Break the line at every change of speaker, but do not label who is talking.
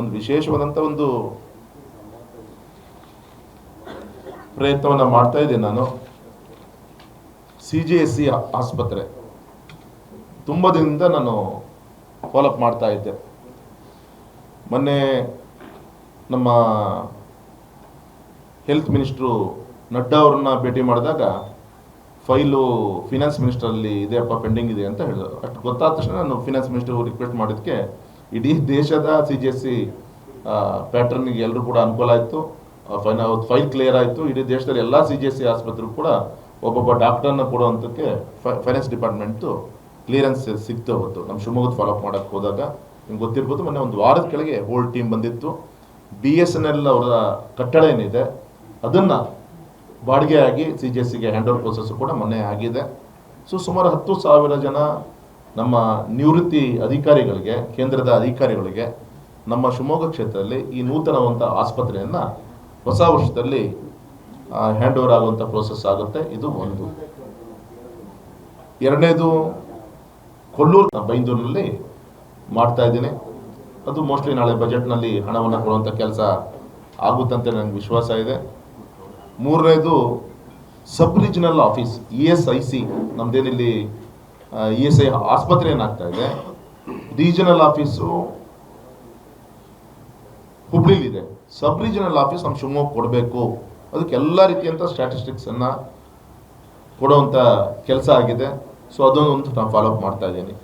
ಒಂದು ವಿಶೇಷವಾದಂಥ ಒಂದು ಪ್ರಯತ್ನವನ್ನು ಮಾಡ್ತಾ ಇದ್ದೀನಿ ನಾನು. ಸಿ ಜಿ ಎಸ್ ಸಿ ಆಸ್ಪತ್ರೆ. ತುಂಬ ದಿನದಿಂದ ನಾನು ಫಾಲೋಅಪ್ ಮಾಡ್ತಾ ಇದ್ದೆ. ಮೊನ್ನೆ ನಮ್ಮ ಹೆಲ್ತ್ ಮಿನಿಸ್ಟ್ರು ನಡ್ಡಾ ಅವ್ರನ್ನ ಭೇಟಿ ಮಾಡಿದಾಗ ಫೈಲು ಫಿನಾನ್ಸ್ ಮಿನಿಸ್ಟ್ರಲ್ಲಿ ಇದೆಯಪ್ಪ ಪೆಂಡಿಂಗ್ ಇದೆ ಅಂತ ಹೇಳಿದ್ರು. ಅಷ್ಟು ಗೊತ್ತಾದ ತಕ್ಷಣ ನಾನು ಫಿನಾನ್ಸ್ ಮಿನಿಸ್ಟರ್ ರಿಕ್ವೆಸ್ಟ್ ಮಾಡಿದ್ದಕ್ಕೆ ಇಡೀ ದೇಶದ ಸಿ ಜಿ ಎಸ್ ಸಿ ಪ್ಯಾಟರ್ನಿಗೆ ಎಲ್ಲರೂ ಕೂಡ ಅನುಕೂಲ ಆಯಿತು. ಫೈನ್ ಫೈಲ್ ಕ್ಲಿಯರ್ ಆಯಿತು. ಇಡೀ ದೇಶದಲ್ಲಿ ಎಲ್ಲ ಸಿ ಜಿ ಎಸ್ ಸಿ ಆಸ್ಪತ್ರೆಗೂ ಕೂಡ ಒಬ್ಬೊಬ್ಬ ಡಾಕ್ಟರ್ನ ಕೊಡುವಂಥಕ್ಕೆ ಫೈನಾನ್ಸ್ ಡಿಪಾರ್ಟ್ಮೆಂಟು ಕ್ಲಿಯರೆನ್ಸ್ ಸಿಕ್ತು ಅವತ್ತು ನಮ್ಮ ಶಿವಮೊಗ್ಗದ ಫಾಲೋಅಪ್ ಮಾಡೋಕ್ಕೆ ಹೋದಾಗ ನಿಮ್ಗೆ ಗೊತ್ತಿರ್ಬೋದು, ಮೊನ್ನೆ ಒಂದು ವಾರದ ಕೆಳಗೆ ಹೋಲ್ ಟೀಮ್ ಬಂದಿತ್ತು. ಬಿ ಎಸ್ ಎನ್ ಎಲ್ ಅವರ ಕಟ್ಟಡ ಏನಿದೆ, ಅದನ್ನು ಬಾಡಿಗೆ ಆಗಿ ಸಿ ಜಿ ಎಸ್ ಸಿಗೆ ಹ್ಯಾಂಡ್ ಓವರ್ ಪ್ರೋಸೆಸ್ ಕೂಡ ಮೊನ್ನೆ ಆಗಿದೆ. ಸೊ ಸುಮಾರು ಹತ್ತು ಸಾವಿರ ಜನ ನಮ್ಮ ನಿವೃತ್ತಿ ಅಧಿಕಾರಿಗಳಿಗೆ, ಕೇಂದ್ರದ ಅಧಿಕಾರಿಗಳಿಗೆ ನಮ್ಮ ಶಿವಮೊಗ್ಗ ಕ್ಷೇತ್ರದಲ್ಲಿ ಈ ನೂತನವಂಥ ಆಸ್ಪತ್ರೆಯನ್ನು ಹೊಸ ವರ್ಷದಲ್ಲಿ ಹ್ಯಾಂಡ್ ಓವರ್ ಆಗುವಂಥ ಪ್ರೋಸೆಸ್ ಆಗುತ್ತೆ. ಇದು ಒಂದು. ಎರಡನೇದು, ಕೊಲ್ಲೂರು ಬೈಂದೂರಿನಲ್ಲಿ ಮಾಡ್ತಾ ಇದ್ದೀನಿ. ಅದು ಮೋಸ್ಟ್ಲಿ ನಾಳೆ ಬಜೆಟ್ನಲ್ಲಿ ಹಣವನ್ನು ಕೊಡುವಂಥ ಕೆಲಸ ಆಗುತ್ತಂತೆ ನನಗೆ ವಿಶ್ವಾಸ ಇದೆ. ಮೂರನೇದು sub regional office E S I C ನಮ್ಮದೇನಿಲ್ಲಿ E S I ಆಸ್ಪತ್ರೆ ಏನಾಗ್ತಾ ಇದೆ. ರೀಜನಲ್ ಆಫೀಸು ಹುಬ್ಳಿಲಿದೆ. ಸಬ್ ರೀಜನಲ್ ಆಫೀಸ್ ನಮ್ಮ ಶಿವಮೊಗ್ಗ ಕೊಡಬೇಕು. ಅದಕ್ಕೆ ಎಲ್ಲ ರೀತಿಯಂಥ ಸ್ಟ್ಯಾಟಿಸ್ಟಿಕ್ಸನ್ನು ಕೊಡೋವಂಥ ಕೆಲಸ ಆಗಿದೆ. ಸೊ ಅದೊಂದು ನಾನು ಫಾಲೋಅಪ್ ಮಾಡ್ತಾ ಇದ್ದೀನಿ.